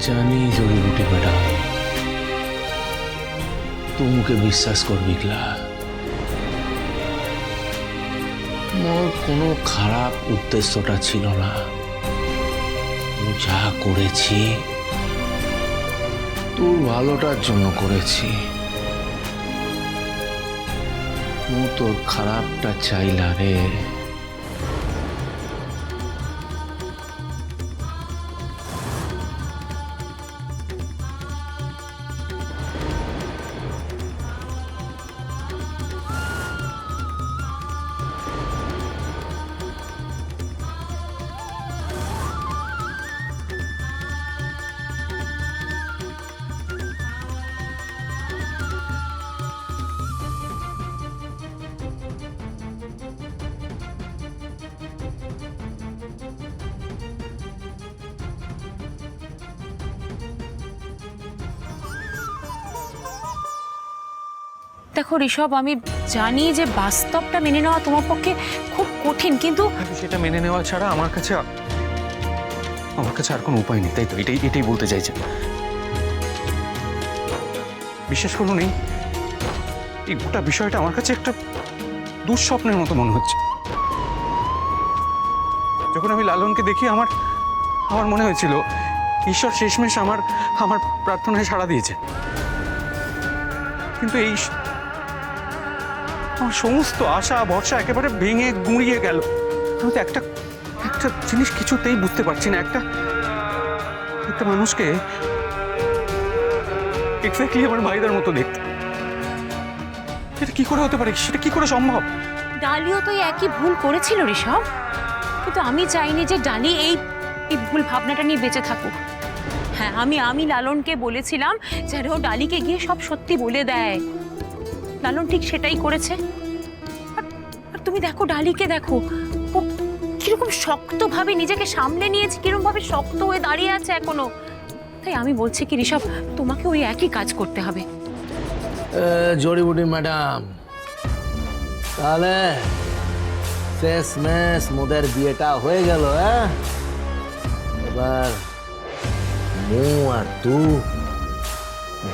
জানি জড়িবুটি ম্যাডাম তুমুকে বিশ্বাস করবি ক্লা? মোর কোনো খারাপ উদ্দেশ্যটা ছিল না। যা করেছি, তোর ভালোটার জন্য করেছি। তোর খারাপটা চাইলা রে। দেখো ঋষভ, আমি জানি যে বাস্তবটা মেনে নেওয়া তোমার পক্ষে খুব কঠিন, কিন্তু কিন্তু সেটা মেনে নেওয়া ছাড়া আমার কাছে আমার কাছে আর কোনো উপায় নেই, তাই তো? এটাই এটাই বলতে চাইছে। বিশ্বাস করুন এই এই গোটা বিষয়টা আমার কাছে একটা দুঃস্বপ্নের মতো মনে হচ্ছে। যখন আমি লালনকে দেখি, আমার আমার মনে হয়েছিল, ঈশ্বর শেষমেশ আমার আমার প্রার্থনায় সাড়া দিয়েছে। কিন্তু এই সমস্ত আশা, ভরসা একেবারে ভেঙে গুঁড়িয়ে গেল। আমি তো একটা একটা জিনিস কিছুতেই বুঝতে পারছি না। একটা একটা মানুষকে এক্স্যাক্টলি আমার ভাইদার মতো দেখতে। এটা কি করে হতে পারে? সেটা কি করে সম্ভব? ডালিও তো একই ভুল করেছিল, ঋষভ। কিন্তু আমি চাইনি যে ডালি এই এই ভুল ভাবনাটা নিয়ে বেঁচে থাকুক। হ্যাঁ আমি আমি লালনকে বলেছিলাম যেন ডালিকে গিয়ে সব সত্যি বলে দেয়। লালন ঠিক সেটাই করেছে। আর- তুমি দেখো, ডালিকে দেখো। কীরকম শক্তভাবে নিজেকে সামলে নিয়েছে কীরকম ভাবে শক্ত হয়ে দাঁড়িয়ে আছে এখনও। তাই আমি বলছি কি, ঋষভ, তোমাকে ওই একই কাজ করতে হবে। জড়িবুটি ম্যাডাম, তাহলে শেষ মেশ মোদের বিয়েটা হয়ে গেল হ্যাঁ? এবার মু আর তু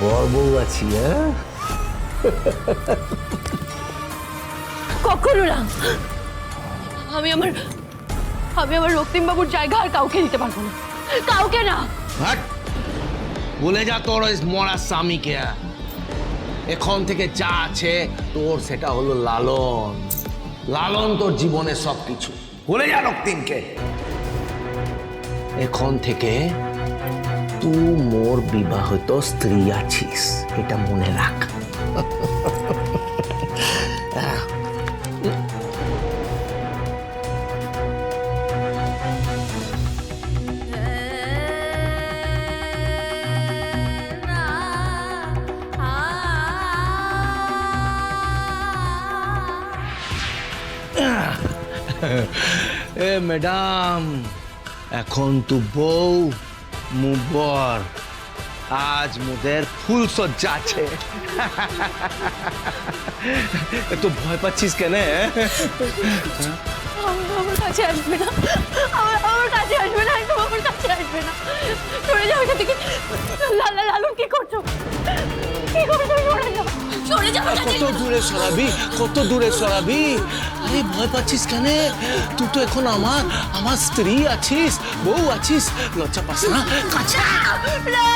বউ আছি হ্যাঁ? কখনো না। আমি আমার আমি আমার রক্তিমবাবুর জায়গা আর কাউকে দিতে পারব না। কাউকে না। বলে যা তোর ওই মরা স্বামীকে। এখন থেকে যা আছে, তোর সেটা হলো লালন। লালন তোর জীবনের সব কিছু বলে যা রক্তিমকে। এখন থেকে তুই মোর বিবাহিত স্ত্রী আছিস, এটা মনে রাখ। এ ম্যাডাম এখন তু বউ মুবর। আজ মোদের ফুল সজ্জা আছে তো ভয় পাচ্ছিস কেন আমার কাছে আসবে না। আমার আমার কাছে আসবে না একদম আমার কাছে আসবে না। সরে যাও এখান থেকে। লালা লালু কি করছ? কি করছ? সরে যাও। সরে যাও কত দূরে সরাবি কত দূরে সরাবি। আরে ভয় পাচ্ছিস কেন? তুই তো এখন আমার আমার স্ত্রী আছিস বউ আছিস। লজ্জা পাস না। কাছে না!